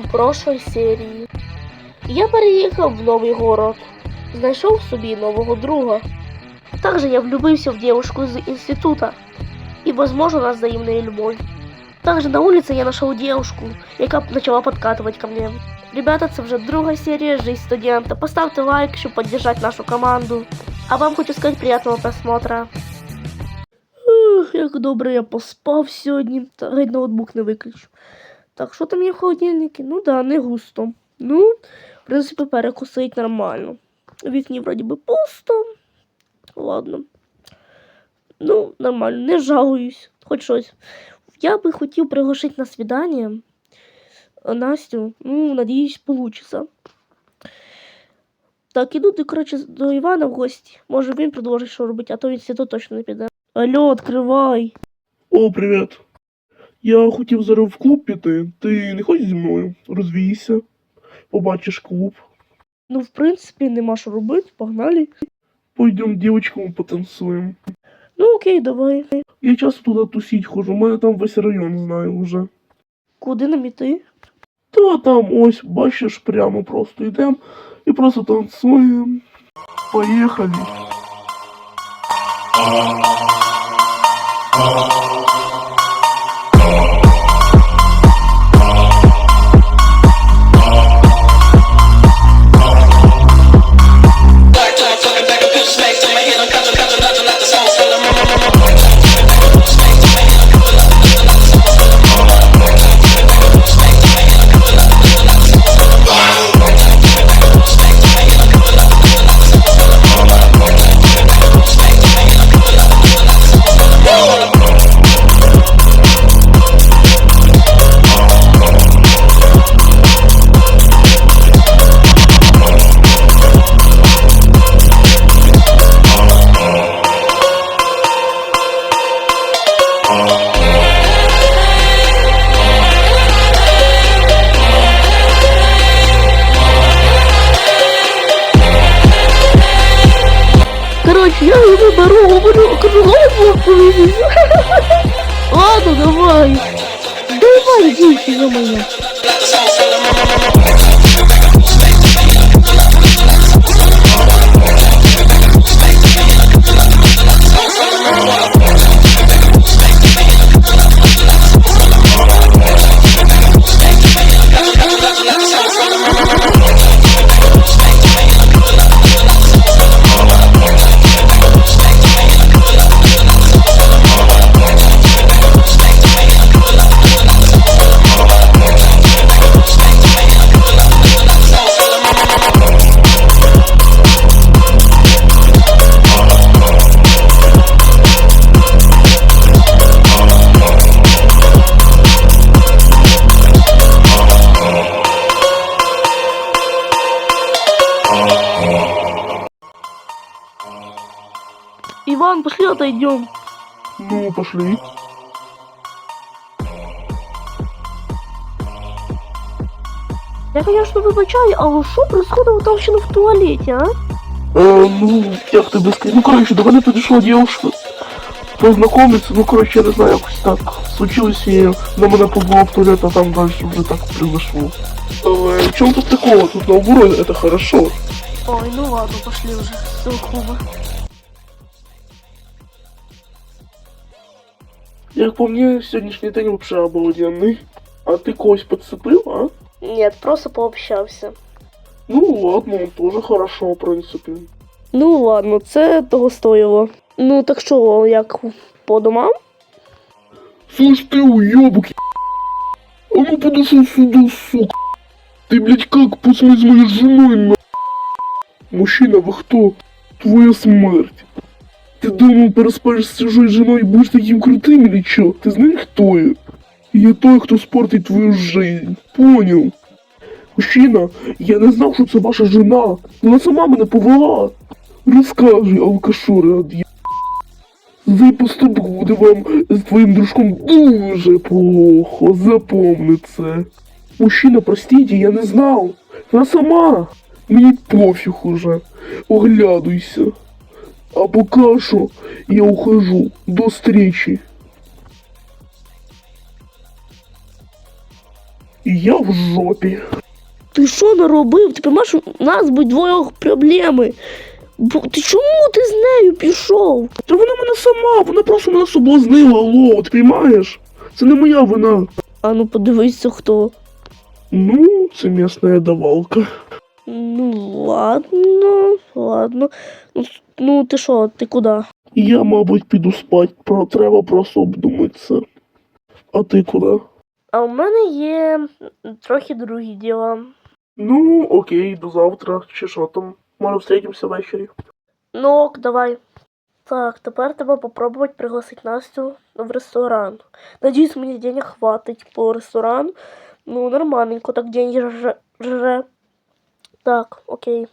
в прошлой серії. Я переїхав в новий город, знайшов собі нового друга. Также я влюбився в девушку из института, и, возможно, у нас взаимная любовь. Также на улице я нашел девушку, яка почала подкатывать ко мне. Ребята, це вже друга серія «Жизнь студента». Поставте лайк, щоб підтримати нашу команду. А вам хочу сказати приятного просмотра. Ух, як добре я поспав сьогодні. Та геть ноутбук не виключу. Так, що там є в холодильнику? Ну да, не густо. Ну, в принципі, перекусить нормально. В вікні вроді би пусто. Ладно. Ну, нормально, не жалуюсь. Хоч щось. Я би хотів приглашити на свидання Настю. Ну, надіюсь, получится. Так, іду ти, коротше, до Івана в гості. Може він продовжить що робити, а то в інститут точно не піде. Алло, відкривай. О, привіт. Я хотів зараз в клуб піти. Ти не хочеш зі мною? Розвійся. Побачиш клуб. Ну, в принципі, нема що робити, погнали. Пойдем дівчаткам потанцуємо. Ну, окей, давай. Я часто туди тусіть хожу, у мене там весь район знаю вже. Куди нам іти? Та там ось, бачиш, прямо просто йдемо і просто танцюємо. Поїхали. ладно, давай. Давай, дівчина моя. Иван, пошли отойдем. Ну, пошли. Я, конечно, вибачаю, але що происходило там ще в туалеті, а? Е, ну, як тобі сказати? Ну, коротше, до мене підійшла дівчинка. Познайомитися, ну, коротше, я не знаю, якось так случилось, і на мене побула в туалет, а там далі вже так произошло. Але в чому тут такого? Тут наоборот, это хорошо. Ой, ну ладно, пошли уже с этого Як по мені, сьогоднішній день вообще обалденний. А ти когось підцепив, а? Нет, просто пообщався. Ну ладно, тоже хорошо, в принципі. Ну ладно, це того стоїло. Ну так що, як по домам? Слышь ты, уёбок, е- А ну подошел сюда, сука. Ты, блядь, как после с моей женой, на... Мужчина, вы кто? Твоя смерть. Ты думал, переспаешь с чужой женой и будешь таким крутым или чё? Ты знаешь, кто я? Я той, кто спортит твою жизнь. Понял? Мужчина, я не знав, що це ваша жена. Вона сама мене повела. Розкажи, алкашори, от Цей поступок буде вам з твоїм дружком дуже плохо, запомни це. Мужчина, простите, я не знав. Вона сама. Мені пофіг уже. Оглядуйся. А поки що я ухожу. До встречи. Я в жопі. Ти що наробив? Ти розумієш, у нас будуть двоє проблеми. Бо ти чому ти з нею пішов? Та вона мене сама, вона просто мене соблазнила, алло, ти розумієш? Це не моя вина. А ну подивися хто. Ну, це місна давалка. Ну ладно, ладно. Ну, ну ти що, ти куди? Я, мабуть, піду спать, про треба просто обдумати це. А ти куди? А у мене є трохи другі діла. Ну, окей, до завтра, чи що там. Може, встретимося ввечері. Ну ок, давай. Так, тепер треба попробувати пригласити Настю в ресторан. Надіюсь, мені денег хватить по ресторану. Ну, нормальненько, так деньги жре. Так, окей.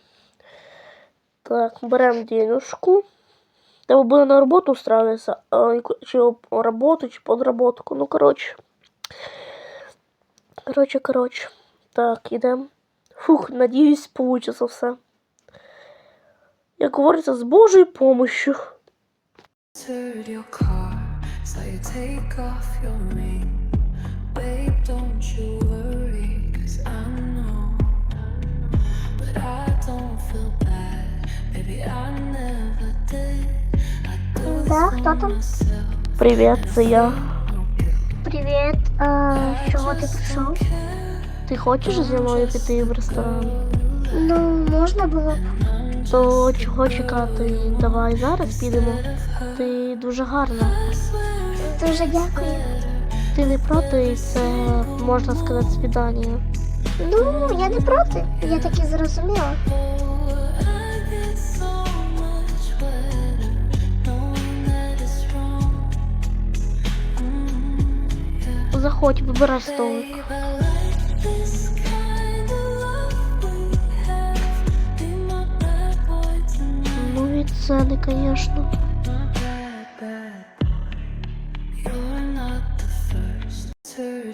Так, беремо денежку. Треба буде на роботу устраиваться, чи об- роботу, чи подработку. Ну, коротше. Коротше, коротше. Так, ідемо. Фух, надіюсь, получится все. Як говориться, з Божою помощью. saw you take off your ring. Babe, don't you worry, Да, хто там? Привіт, це я. Привіт, а, з чого ти прийшов? Ти хочеш зі мною піти в ресторан? Ну, можна було б. То чого чекати? Давай зараз підемо. Ти дуже гарна. Дуже дякую. Ти не проти, це можна сказати свідання. Ну, я не проти. Я так і зрозуміла. заходь, в столик. Ну і цены, конечно.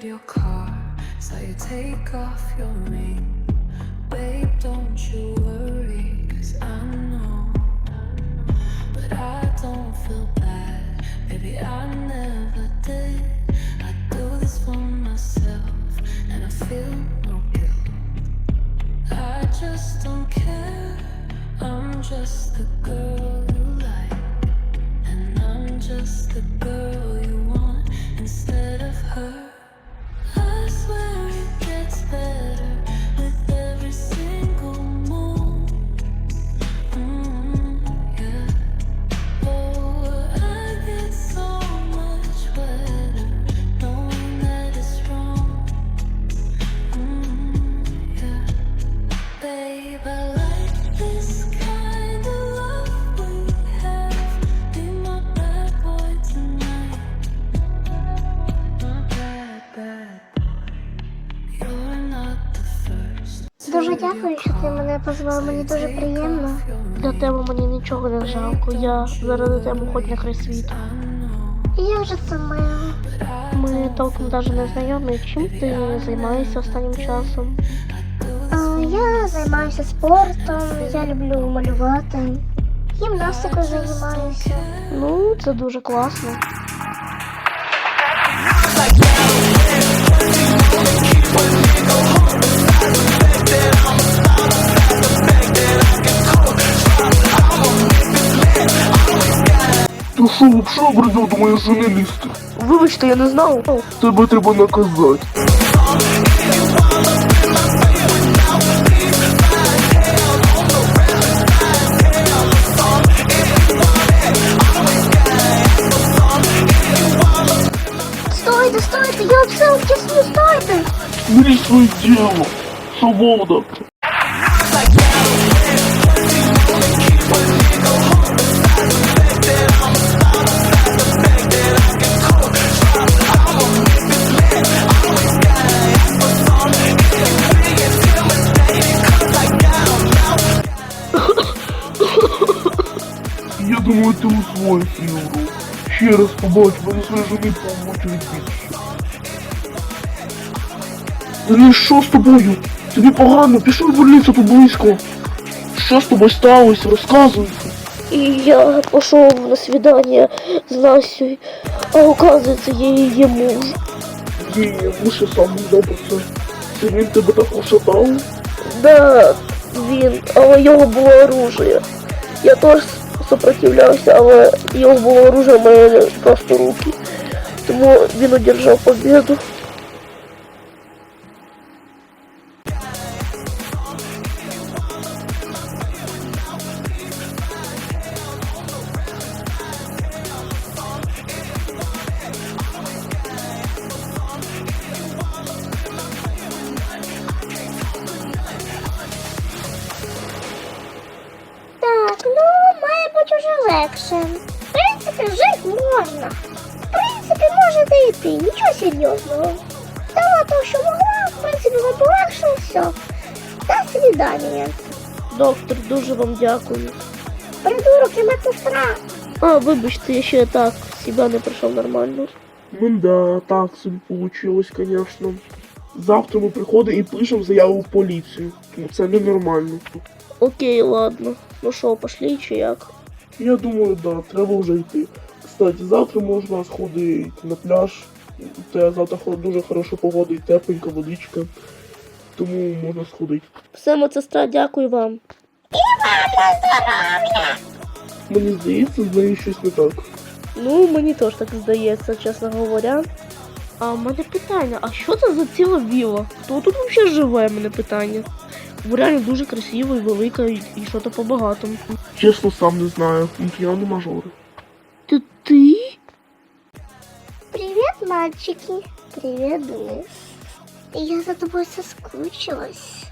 Your car, so you take off your ring. Дуже дякую, що ти мене позвав. Мені дуже приємно. Для тебе мені нічого не жалко. Я заради тебе хоч на край світу. Я вже мила. Ми толком навіть не знайомі. Чим ти займаєшся останнім часом? Я займаюся спортом, я люблю малювати. Гімнастикою займаюся. Ну, це дуже класно. Ти що, вообще обридав до моєї жени лізти? Вибачте, я не знав. Тебе треба наказати. Стойте, стойте, я все обтясню, стойте! Бери своє діло. Свобода. Я думаю, ти усвоїш її урок. Ще раз побач, мене своєї жени помочі більше. Денис, що з тобою? Тобі погано, пішов в больницю тут близько. Що з тобою сталося? Розказуй. І я пішов на свідання з Настю, а оказується, я її муж. Ні, я лише сам не про це. Це він тебе так ушатав? Да, він, але його було оружие. Я теж сопротивлявся, але його було оружие, в просто руки. Тому він одержав победу. Вам полегшило все. До свидання. Доктор, дуже вам дякую. Придурок і медсестра. А, вибачте, я ще так себе не прийшов нормально. Ну да, так собі получилось, конечно. Завтра ми приходимо і пишемо заяву в поліцію. Ну це ненормально. Окей, ладно. Ну що, пошли чи як? Я думаю, да, треба вже йти. Кстати, завтра можна сходити на пляж. Те завтра дуже хороша погода і тепленька водичка. Тому можна сходити. Все, медсестра, дякую вам. Мені здається, з нею щось не так. Ну, мені теж так здається, чесно говоря. А в мене питання, а що це за ціла віла? Хто тут взагалі живе, в мене питання? Бо реально дуже красиво і велика, і, і що то по-багатому. Чесно, сам не знаю. Я не мажори. Мальчики. Привет, Денис. Я за тобой соскучилась.